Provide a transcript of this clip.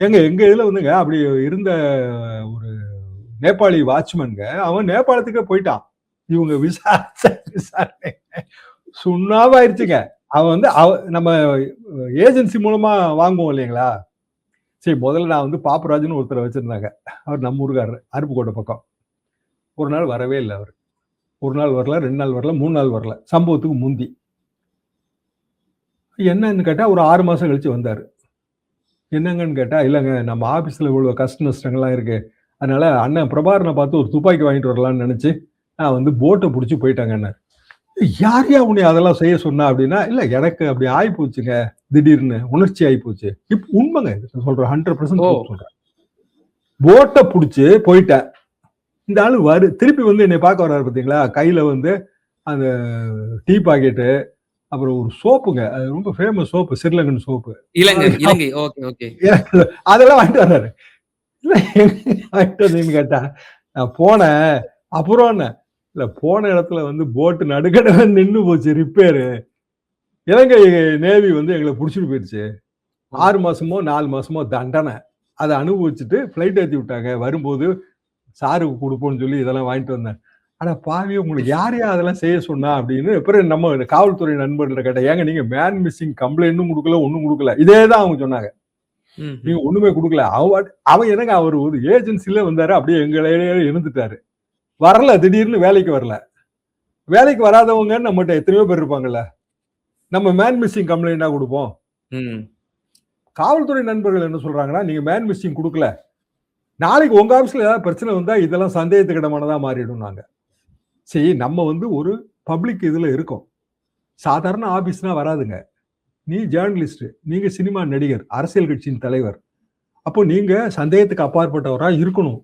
எங்க எங்க இதுல வந்துங்க அப்படி இருந்த ஒரு நேபாளி வாட்ச்மேனுங்க அவன் நேபாளத்துக்கே போயிட்டான். இவங்க விசாரிச்ச விசாரணை சுண்ணாவாயிருச்சுங்க அவன் வந்து அவ நம்ம ஏஜென்சி மூலமா வாங்குவோம் இல்லைங்களா? சரி முதல்ல நான் வந்து பாப்பராஜ்னு ஒருத்தரை வச்சிருந்தாங்க. அவர் நம்ம ஊருக்காரர் அருப்புக்கோட்டை பக்கம். ஒரு நாள் வரவே இல்லை அவர். ஒரு நாள் வரல ரெண்டு நாள் வரல மூணு நாள் வரல. சம்பவத்துக்கு முந்தி. என்னன்னு கேட்டால் ஒரு ஆறு மாதம் கழிச்சு வந்தார். என்னங்கன்னு கேட்டா இல்லைங்க நம்ம ஆபீஸ்ல இவ்வளவு கஷ்ட நஷ்டங்கள்லாம் இருக்கு. அதனால அண்ணன் பிரபாரனை பார்த்து ஒரு துப்பாக்கி வாங்கிட்டு வரலாம்னு நினைச்சு நான் வந்து போட்டை பிடிச்சி போயிட்டாங்க யார் யா உன்னை அதெல்லாம் செய்ய சொன்னா அப்படின்னா இல்ல எனக்கு அப்படி ஆகி போச்சுங்க திடீர்னு உணர்ச்சி ஆகி போச்சு இப்ப உண்மைங்க இது. சொல்றேன் ஹண்ட்ரட். பர்சன்ட் சொல்றேன். போட்டை பிடிச்சி போயிட்டேன். இந்த ஆளு வரு திருப்பி வந்து என்னை பார்க்க வர்றாரு பாத்தீங்களா? கையில வந்து அந்த டீ பாக்கெட்டு அப்புறம் ஒரு சோப்புங்க. அது ரொம்ப famous soap Sri Lankan soap. Ilangai Ilangai. Okay okay. அதெல்லாம் வாங்கிட்டு வர்றாரு. இல்ல வாங்கிட்டு வந்தீங்கன்னு கேட்டா நான் போனேன். அப்புறம் என்ன? இல்ல போன இடத்துல வந்து போட்டு நடுக்கடவை நின்னு போச்சு ரிப்பேரு இலங்கை நேவி வந்து எங்களை புடிச்சிட்டு போயிடுச்சு. ஆறு மாசமோ நாலு மாசமோ தண்டனை. அதை அனுபவிச்சுட்டு ஃப்ளைட் ஏற்றி விட்டாங்க. வரும்போது சாருக்கு கொடுப்போம்னு சொல்லி இதெல்லாம் வாங்கிட்டு வந்தேன். ஆனா பாவி உங்களுக்கு யார் யார் அதெல்லாம் செய்ய சொன்னா அப்படின்னு அப்புறம் நம்ம காவல்துறை நண்பர்கள்ட்ட கேட்டேன் ஏங்க நீங்க மேன் மிஸ்ஸிங் கம்ப்ளைண்ட்டும் கொடுக்கல ஒன்றும் கொடுக்கல. இதே தான் அவங்க சொன்னாங்க. நீங்க ஒண்ணுமே கொடுக்கல. அவன் அவன் எனக்கு அவர் ஒரு ஏஜென்சில வந்தாரு அப்படியே எங்களையே இருந்துட்டாரு. வரல திடீர்னு வேலைக்கு வரல. வேலைக்கு வராதவங்க நம்மகிட்ட எத்தனையோ பேர் இருப்பாங்கல்ல. நம்ம மேன் மிஸ்ஸிங் கம்ப்ளைண்டா கொடுப்போம். காவல்துறை நண்பர்கள் என்ன சொல்றாங்கன்னா நீங்க மேன் மிஸ்ஸிங் கொடுக்கல. நாளைக்கு உங்க ஆபீஸ்ல ஏதாவது பிரச்சனை வந்தா இதெல்லாம் சந்தேகத்துக்கிடமானதா மாறிடும் நாங்க சரி நம்ம வந்து ஒரு பப்ளிக் இதில் இருக்கோம். சாதாரண ஆஃபீஸ்னால் வராதுங்க. நீ ஜேர்னலிஸ்ட்டு நீங்கள் சினிமா நடிகர் அரசியல் கட்சியின் தலைவர். அப்போ நீங்கள் சந்தேகத்துக்கு அப்பாற்பட்டவராக இருக்கணும்.